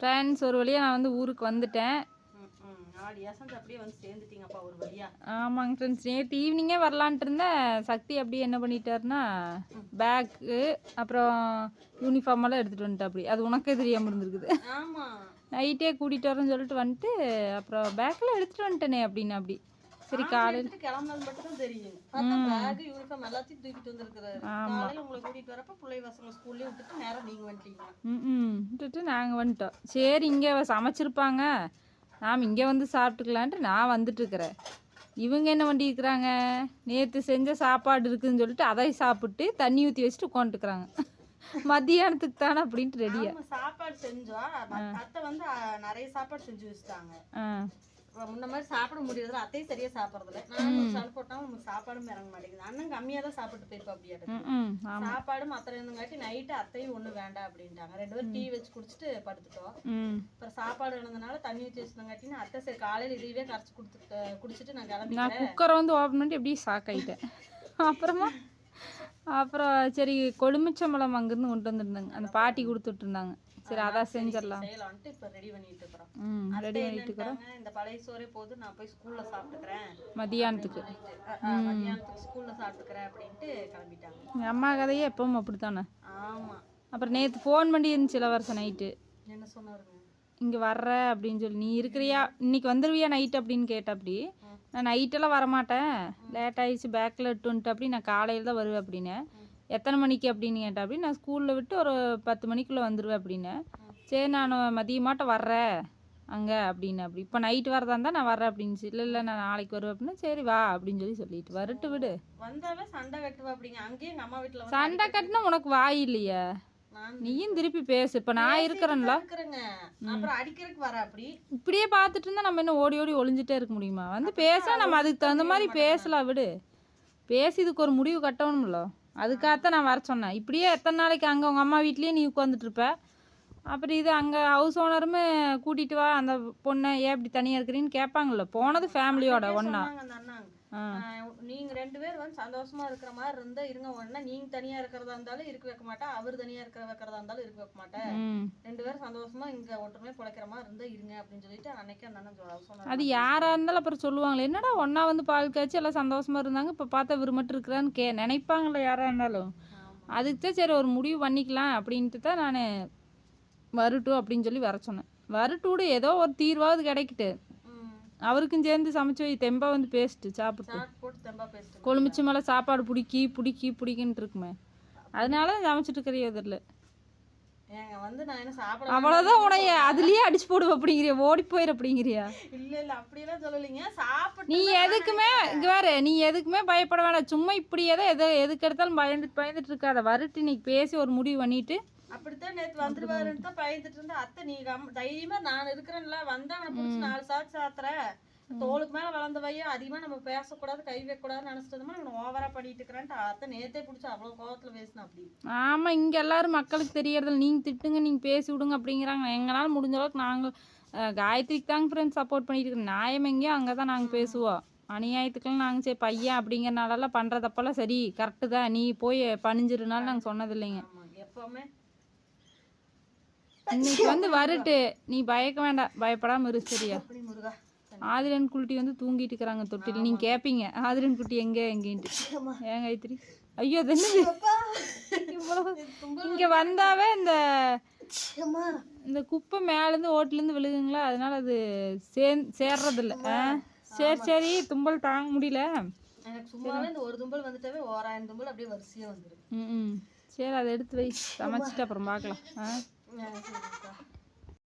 Friends ஒரு வழியாக நான் வந்து ஊருக்கு வந்துட்டேன். ஆமாங்க ஃப்ரெண்ட்ஸ் நேற்று ஈவினிங்கே வரலான்ட்டு இருந்தேன் சக்தி அப்படியே என்ன பண்ணிட்டாருன்னா பேக்கு அப்புறம் யூனிஃபார்ம் எல்லாம் எடுத்துகிட்டு வந்துட்டா அப்படி அது உனக்கே தெரியாமல் இருந்திருக்குது. நைட்டே கூட்டிகிட்டு வரேன்னு சொல்லிட்டு வந்துட்டு அப்புறம் பேக்கில் எடுத்துகிட்டு வந்துட்டேனே அப்படின்னு அப்படி. சரி காலையில் கிளம்புனது மட்டும் தான் தெரியும். பார்த்தா பேக் யூனிஃபார்ம் எல்லாத்தையும் தூக்கிட்டு வந்திருக்கிறாரு. காலையில உங்களை கூட்டிட்டு வரப்ப பிள்ளை பசங்க ஸ்கூல்லயே விட்டுட்டு நேரா நீங்க வந்துட்டீங்க. ம் விட்டுட்டு நாங்கள் வந்துட்டோம். சரி இங்கே சமைச்சிருப்பாங்க. நாம் இங்கே வந்து சாப்பிட்டுக்கலான்ட்டு நான் வந்துட்டுருக்கிறேன். இவங்க என்ன பண்ணியிருக்கிறாங்க? நேற்று செஞ்ச சாப்பாடு இருக்குதுன்னு சொல்லிட்டு அதை சாப்பிட்டு தண்ணி ஊற்றி வச்சுட்டு உட்காந்துட்டுக்கிறாங்க மத்தியானத்துக்கு தானே அப்படின்ட்டு ரெடியா சாப்பாடு செஞ்சோம். அத்தை வந்து நிறைய சாப்பாடு செஞ்சு வச்சுட்டாங்க. முன்ன மாதிரி சாப்பிட முடியறதுல அத்தையும் சரியா சாப்பிடறதில்ல. நான் சளி போட்டாலும் சாப்பாடும் இறங்க மாட்டேங்குது. அண்ணன் கம்மியா தான் சாப்பிட்டு போயிருப்பா அப்படியே ம் ம் ஆமாம் சாப்பாடு மத்த இருந்தங்காட்டி நைட்டு அத்தையும் ஒண்ணு வேண்டாம் அப்படின்ட்டாங்க. ரெண்டு பேரும் டீ வச்சு குடிச்சிட்டு படுத்துட்டோம். அப்புறம் சாப்பாடு இருந்ததுனால தண்ணி ஊற்றி வச்சிருந்தங்காட்டின்னு அத்தை சரி காலையில இதுவே கரைச்சி கொடுத்து குடிச்சிட்டு நான் நான் கிளம்பிட்டேன். குக்கரை வந்து ஓப்பன் பண்ணிட்டு அப்படியே ஷாக் ஆகிட்டேன் அப்புறமா அப்புறம் சரி கொழுமிச்சம்பழம் அங்கேருந்து கொண்டு வந்துருந்தாங்க. அந்த பாட்டி கொடுத்துட்டு இருந்தாங்க சரி அதான் செஞ்சிடலாம். இப்ப ரெடி பண்ணிட்டு இருக்கிறோம். ம் ரெடி பண்ணிட்டு என்னன்ட்டாங்க, இந்த பழைய சோறே போதும் நான் போய் ஸ்கூல்ல சாப்பிட்டுக்கிறேன். மதியானத்துக்கு. மத்தியானத்துக்கு ஸ்கூல்ல சாப்பிட்டுக்கிறேன் அப்படின்ட்டு கிளம்பிட்டாங்க. அம்மா கதையே எப்பவும் அப்படித்தானே? ஆமா. அப்புறம் நேற்று ஃபோன் பண்ணி இருந்துச்சு இளவரசன் நைட்டு என்ன சொன்னாருங்க? இங்கே வர்ற அப்படின்னு சொல்லி நீ இருக்கிறியா? இன்னைக்கு வந்துருவியா நைட் அப்படின்னு கேட்ட அப்படி நான் நைட்டெல்லாம் வரமாட்டேன். லேட் ஆயிடுச்சு பேக்கில் இட்டு வந்துட்டு அப்படி நான் காலையில் தான் வருவேன் அப்படின்னு. எத்தனை மணிக்கு அப்படின்னு கேட்டா அப்படி நான் ஸ்கூலில் விட்டு ஒரு பத்து மணிக்குள்ளே வந்துடுவேன் அப்படின்னு. சரி நான் மதியமாட்ட வர்றேன். அங்கே அப்படின்னு அப்படி. இப்போ நைட்டு வரதா இருந்தால் நான் வர்றேன் அப்படின்னு இல்லை இல்லை நான் நாளைக்கு வருவேன் அப்படின்னா சரி வா அப்படின்னு சொல்லி சொல்லிட்டு. வரட்டு விடு. வந்தாவே சண்டை கட்டினா உனக்கு வாய் இல்லையா. நீயும் திருப்பி பேசு. இப்போ நான் இருக்கிறேன்ல. அப்புறம் அடிக்கிறதுக்கு வர அப்படி. இப்படியே பார்த்துட்டு இருந்தா நம்ம என்ன ஓடி ஓடி ஒளிஞ்சிட்டே இருக்க முடியுமா? வந்து பேச நம்ம அதுக்கு தகுந்த மாதிரி பேசலாம் விடு. பேசி இதுக்கு ஒரு முடிவு கட்டணும்ல. அதுக்காகத்தான் நான் வர சொன்னேன். இப்படியே எத்தனை நாளைக்கு அங்கே உங்கள் அம்மா வீட்லேயே நீ உட்காந்துட்டு இருப்ப? அப்புறம் இது அங்கே ஹவுஸ் ஓனருமே கூட்டிகிட்டு வா. அந்த பொண்ணை ஏன் இப்படி தனியாக இருக்கிறீன்னு கேட்பாங்கல்ல போனது ஃபேமிலியோட ஒன்றா சொன்னாங்க நீங்க ரெண்டு பேர் வந்து சந்தோஷமா இருக்கிற மாதிரி இருந்தா இருங்க ஒண்ணா நீங்க தனியா இருக்கிறதா இருந்தாலும் இருக்க வைக்க மாட்டா அவர் தனியா இருக்கிற வைக்கிறதா இருந்தாலும் இருக்க வைக்க மாட்டேன் ரெண்டு பேரும் சந்தோஷமா இங்க ஒற்றுமையா பிழைக்கிற மாதிரி இருந்தா இருங்க அப்படின்னு சொல்லிட்டு அன்னைக்கு அந்த அண்ணன் சொ- சொன்னாரு. அது யாராக இருந்தாலும் அப்புறம் சொல்லுவாங்களே என்னடா ஒன்றா வந்து பால் காய்ச்சி எல்லாம் சந்தோஷமா இருந்தாங்க இப்போ பார்த்தா இவர் மட்டும் இருக்கிறான்னு கே நினைப்பாங்களே யாராக இருந்தாலும். அதுக்கு தான் சரி ஒரு முடிவு பண்ணிக்கலாம் அப்படின்ட்டு தான் நான் வரட்டும் அப்படின்னு சொல்லி வர சொன்னேன். வரட்டூடு ஏதோ ஒரு தீர்வாவது கிடைக்கட்டு. அவருக்கும் சேர்ந்து சமைச்சு வை தெம்பா வந்து பேசிட்டு சாப்பிட்டு. கொழுமிச்சு மேலே சாப்பாடு பிடிக்கி பிடிக்கி பிடிக்குன்ட்டு இருக்குமே. அதனால தான் சமைச்சிட்டு இருக்கிறிய சாப்பிட அவ்வளோதான் உனைய அதுலேயே அடிச்சு போடுவ அப்படிங்கிறியா? ஓடி போயிரு அப்படிங்கிறியா? இல்ல இல்ல அப்படியெல்லாம் சொல்லலைங்க. சாப்பிட்டு நீ எதுக்குமே இங்க வேறு நீ எதுக்குமே பயப்பட வேண்டாம் சும்மா இப்படியே தான் எது எதுக்கு எடுத்தாலும் பயந்துட்டு பயந்துட்டு இருக்காத. வரட்டு இன்னைக்கு பேசி ஒரு முடிவு பண்ணிட்டு அப்படித்தான் நேத்து வந்துருவாருன்னு தான் பயந்துட்டு இருந்தா அத்தை நீ கம்- தைரியமா நான் இருக்கிறேன்ல வந்தா அவனை பிடிச்சி நாலு சாத்து சாத்துற. தோளுக்கு மேல வளர்ந்த பையன் அதிகமா நம்ம பேசக்கூடாது கை வைக்கக்கூடாதுன்னு நினைச்சிட்டோம்னா இவன் ஓவரா பண்ணிட்டு இருக்கிறான்ட்டு அத்தை நேத்தே பிடிச்சி அவ்வளவு கோவத்துல பேசினா அப்படி. ஆமாம் இங்கே எல்லாரும் மக்களுக்கு தெரியறதில்ல. நீங்கள் திட்டுங்க நீங்கள் பேசி விடுங்க அப்படிங்கிறாங்க. எங்களால் முடிஞ்ச அளவுக்கு நாங்கள் காயத்ரிக்கு தாங்க ஃப்ரெண்ட்ஸ் சப்போர்ட் பண்ணிட்டு இருக்கோம். நியாயம் எங்கேயோ அங்கே தான் நாங்கள் பேசுவோம். அநியாயத்துக்கெல்லாம் நாங்கள் சரி பையன் அப்படிங்கிறனாலலாம் பண்ணுறதப்பெல்லாம் சரி கரெக்டு தான். நீ போய் பணிஞ்சிருனாலும் நாங்கள் சொன்னது இல்லைங்க ஆமா எப்பவுமே இன்னைக்கு வந்து வரட்டு. நீ பயக்க வேண்டாம். பயப்படாமல் இரு சரியா? ஆதிரன் குட்டி வந்து தூங்கிட்டு இருக்கிறாங்க தொட்டில். நீங்கள் கேட்பீங்க ஆதிரன் குட்டி எங்கே? எங்கேன்ட்டு. ஏன் காயத்ரி ஐயோ அது இங்கே வந்தாவே இந்த இந்த குப்பை மேலேருந்து ஓட்டுலேருந்து விழுகுங்களா? அதனால அது சே சேர்றதில்ல. சரி சரி. தும்பல் தாங்க முடியல. ஒரு தும்பல் வந்துட்டாவே ஓராயிரம் தும்பல் அப்படியே வரிசையா வந்துரும். ம் ம். சரி அதை எடுத்து வை. சமைச்சிட்டு அப்புறம் பார்க்கலாம். ஆ? ya ya